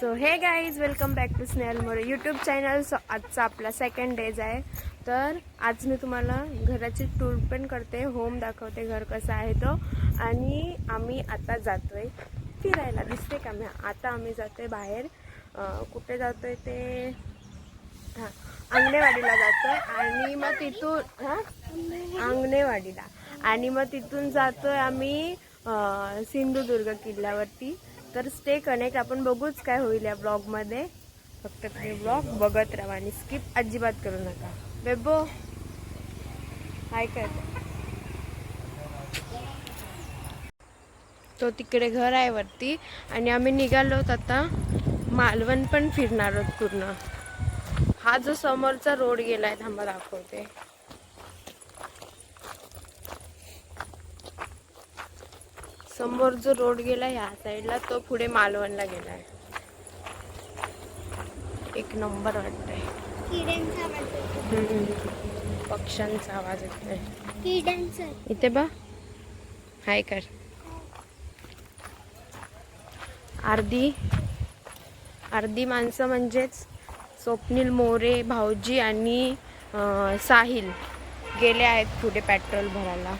So hey guys welcome back to Snehal More YouTube channel so आजचा आपला second days आहे. तर आज मी तुम्हाला घराची टूर पण करते होम दाखवते घर कसं आहे तो. आणि आम्ही आता जातोय फिरायला. दिसते का मी आता आम्ही जातोय बाहेर. कुठे कुठे जातोय ते? हां अंगणेवाडीला जातोय. आणि मग तिथून हां? अंगणेवाडीला. आणि मग तिथून जातोय आम्ही सिंधुदुर्ग किल्ल्यावरती. तर स्टे कनेक्ट आपण बघूच काय होईल या ब्लॉगमध्ये फक्त तुम्ही ब्लॉग बघत राहा आणि स्किप अजिबात करू नका. बेबो हाय काय तो तिकडे घर आहे वरती आणि आम्ही निघालोत आता मालवण पण फिरणार आहोत पूर्ण. हा जो समोरचा रोड गेला आहे थांबा दाखवते. समोर जो रोड गेला ह्या साईडला तो पुढे मालवणला गेलाय एक नंबर वाटतंय. आवाज येतो. पक्ष्यांचा आवाज येतोय. किड्यांचा. इथे बा हाय कर. अर्धी. अर्धी माणसं म्हणजेच स्वप्नील मोरे भाऊजी आणि साहिल गेले आहेत पुढे पेट्रोल भरायला.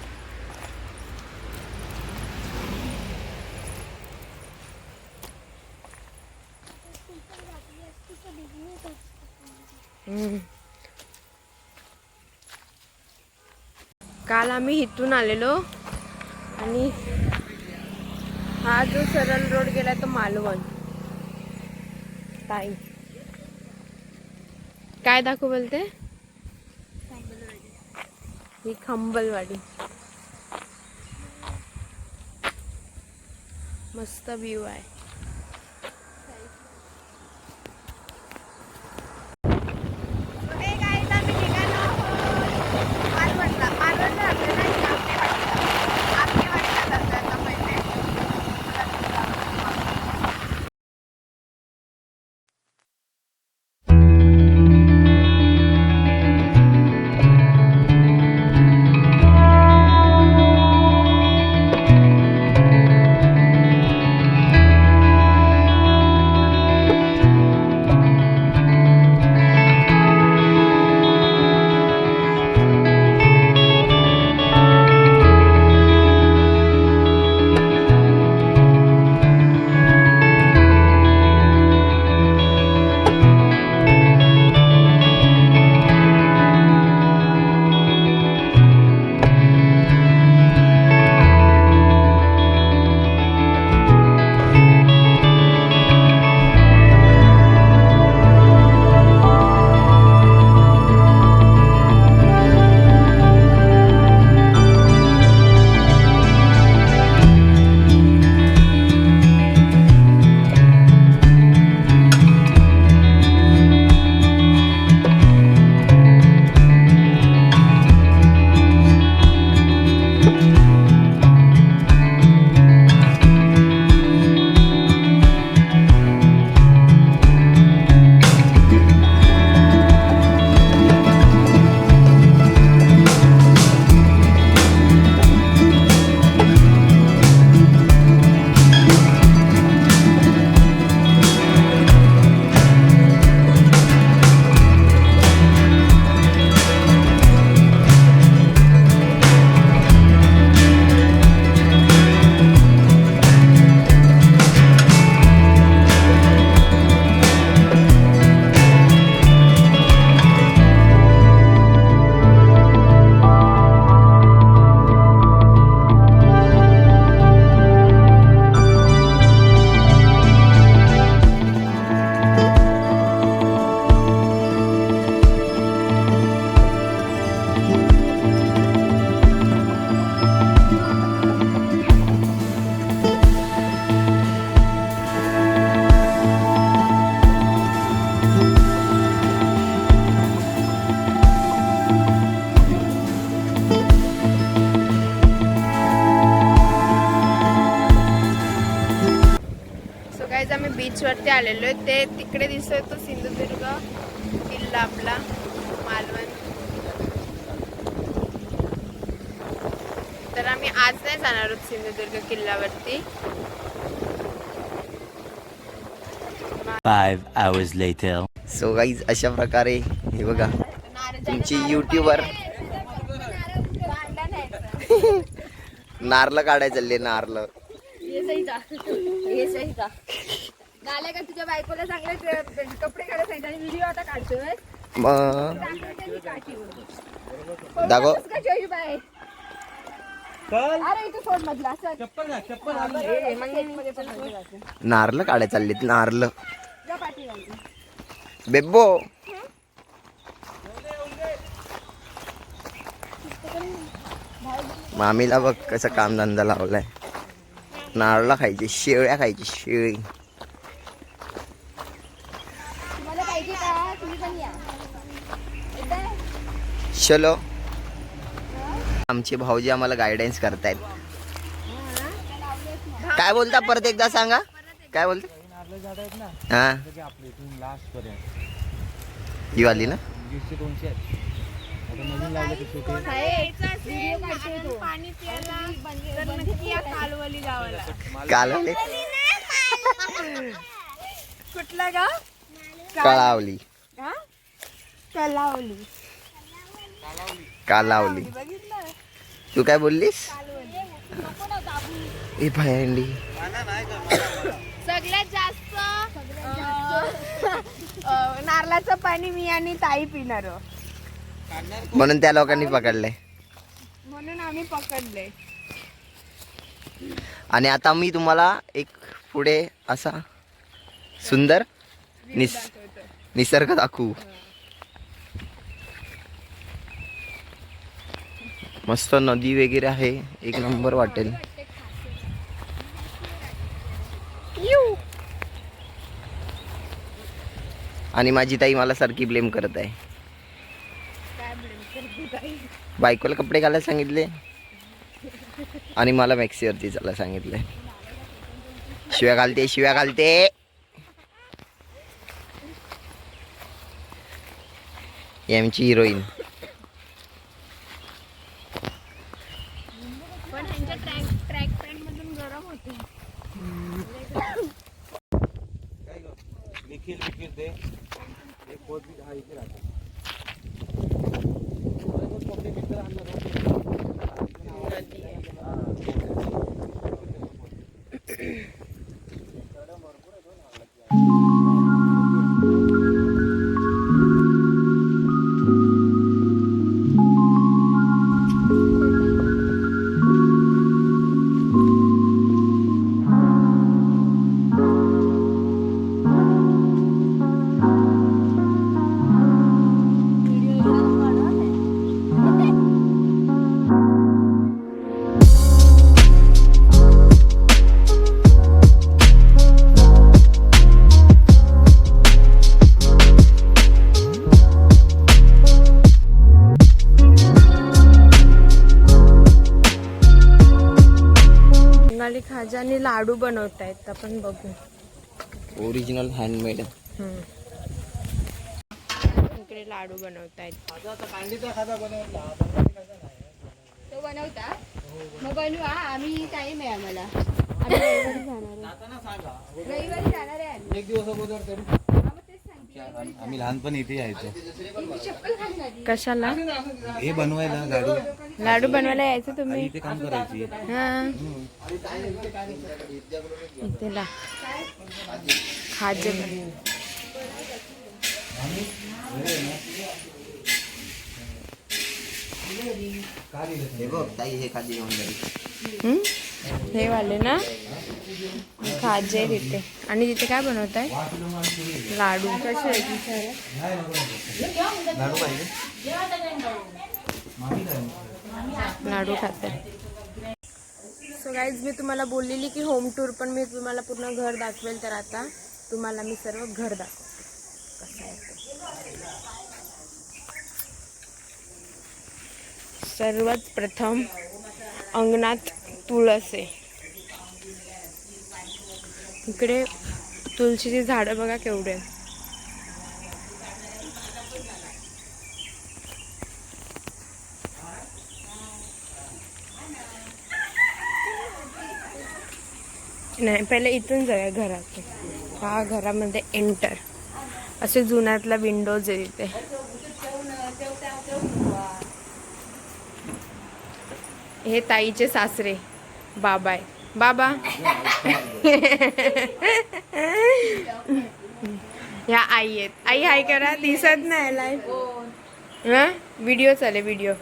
काल आम्ही इथून आलेलो आणि हा जो सरळ रोड गेला तो मालवण. ताई. काय दाखव बोलते? ही खंबलवाडी. मस्त व्ह्यू आहे. आलेलो आहे. ते तिकडे दिसतोय तो सिंधुदुर्ग किल्ला आपला मालवण. तर आम्ही आज नाही जाणार आहोत सिंधुदुर्ग किल्ल्यावरती. मग Five hours later. So guys अशा प्रकारे हे बघा तुमची युट्यूबर नारळ काढायला चालले नारळ. झालं का तुझ्या बायकोला चांगले कपडे काढायला सांगितले आणि व्हिडिओ आता काढतोय मग दाखव. का जयू बाय? अरे इथे सोड मधला असं. ए, मग मध्ये पण मध्ये जायचं. नारळ काढायला चाललेत नारळ. पाठीमागे. बेब्बो मामीला बघ कसं कामधंदा लावलाय. नारळ खायची शेळ्या खायची शेळी तुम्हाला पाहिजे का तुम्ही पण या एकदा चलो. आमचे भाऊजी आम्हाला गायडन्स करतायत. काय बोलता परत एकदा सांगा? काय बोलता? हा. ही वाली ना? कालवली. कुठला गाव कळावली. कलावली. कालावली. तू काय बोललीस? ए भायंडी सगळ्यात जास्त नारळाचं पाणी मी आणि ताई पिणार म्हणून त्या लोकांनी पकडलंय. म्हणून आम्ही पकडले आणि आता मी तुम्हाला एक पुढे असा सुंदर निस निसर्ग दाखवू. मस्त नदी वगैरे आहे. एक नंबर वाटेल. आणि माझी ताई मला सारखी ब्लेम करत आहे. बायकोला कपडे घालायला सांगितले. आणि मला मॅक्सीवरती चालायला सांगितलंय शिव्या घालते शिव्या घालते. आमची हिरोईन बंगाली लाडू बनवतायत आपण बघू ओरिजिनल हँडमेड हम्म. इकडे लाडू बनवतायत तो बनवता मग बनवा आम्ही टाइम आहे आम्हाला आम्ही रविवारी जाणार आहे. रविवारी जाणार आहे आम्ही. एक दिवस अगोदर आम्ही लहानपणी इथे यायचो. कशाला? हे बनवायला गाडी लाडू बनवायला यायचं तुम्ही? इथे काम करायची. हा. इथे खाजे. हे बघ ताई हे खाली घेऊन जाईल? हे वाले ना? खाजे तिथे. आणि तिथे काय बनवताय? लाडू. कसे लाडू पाहिजे. लाडू खातात सो गाईज मी तुम्हाला बोललेली की होम टूर पण मी तुम्हाला पूर्ण घर दाखवेल तर आता तुम्हाला मी सर्व घर दाखवते. कसं आहे ते. सर्वात प्रथम अंगणात तुळस. आहे इकडे तुळशीची झाडं बघा केवढे आहेत. नाही पहिले इथून जाऊया घरात हा घरामध्ये एंटर असे जुन्यातला विंडोज आहे तिथे हे ताईचे सासरे. बाबा आहे बाबा. ह्या आई आहेत. आई हाय करा दिसत नाही लाईव्ह हा? व्हिडिओ चालेल व्हिडिओ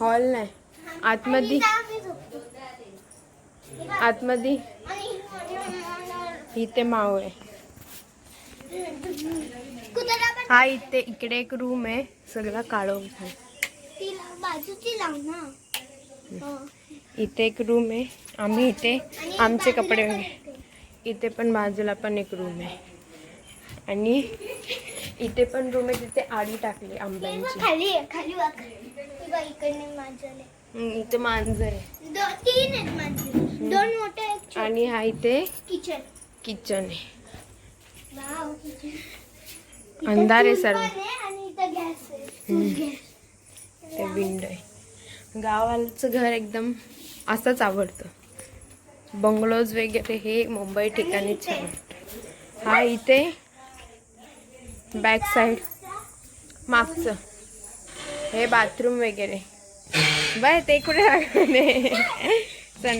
हॉल नाही. आतमध्ये. आतमधी आतमध्ये. इथे माव आहे हा इथे इकडे एक रूम आहे. सगळा काळो हो. इथे एक रूम आहे. आम्ही इथे आमचे कपडे. इथे पण बाजूला पण एक रूम आहे. आणि इथे पण रूम आहे तिथे आडी टाकली आंब्यांची. इथे मांजर आहे. आणि हा इथे किचन. किचन आहे. अंधार आहे सर्व ते विंडो आहे. गावाचं घर एकदम असंच आवडतं. बंगलोज वगैरे हे मुंबई ठिकाणी छान. हा इथे. बॅक साईड मागचं. हे बाथरूम वगैरे. बाय ते कुठे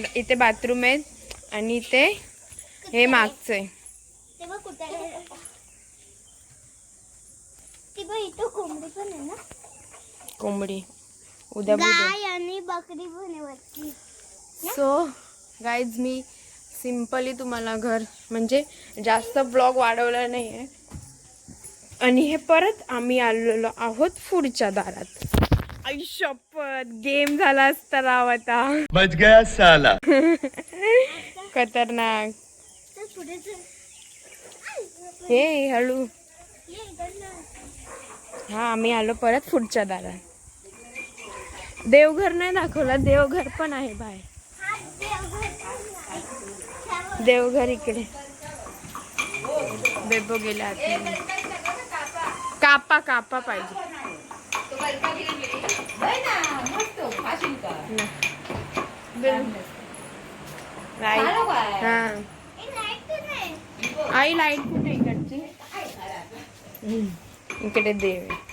इथे बाथरूम आहेत आणि इथे हे मागचं आहे ते बघ कुठे आहे. ती बघ इथं कोंबडी पण आहे ना? कोंबडी. उद्या गाय आणि बकरी पण आहे वरती. सो गाईज मी सिम्पली तुम्हाला घर म्हणजे जास्त ब्लॉग वाढवला नाही आहे आणि हे परत आम्ही आलेलो आहोत पुढच्या दारात. आयुष्यपत गेम झाला असता राव आता. बच गया साला. खतरनाक. हे हळू. हा आम्ही आलो परत पुढच्या दारात. देवघर नाही दाखवला देवघर पण आहे बाहेर. देवघर इकडे. बेबो गेला. कापा कापा पाहिजे. आई लाइट कुठे इकडची? हम्म. इकडे देव आहे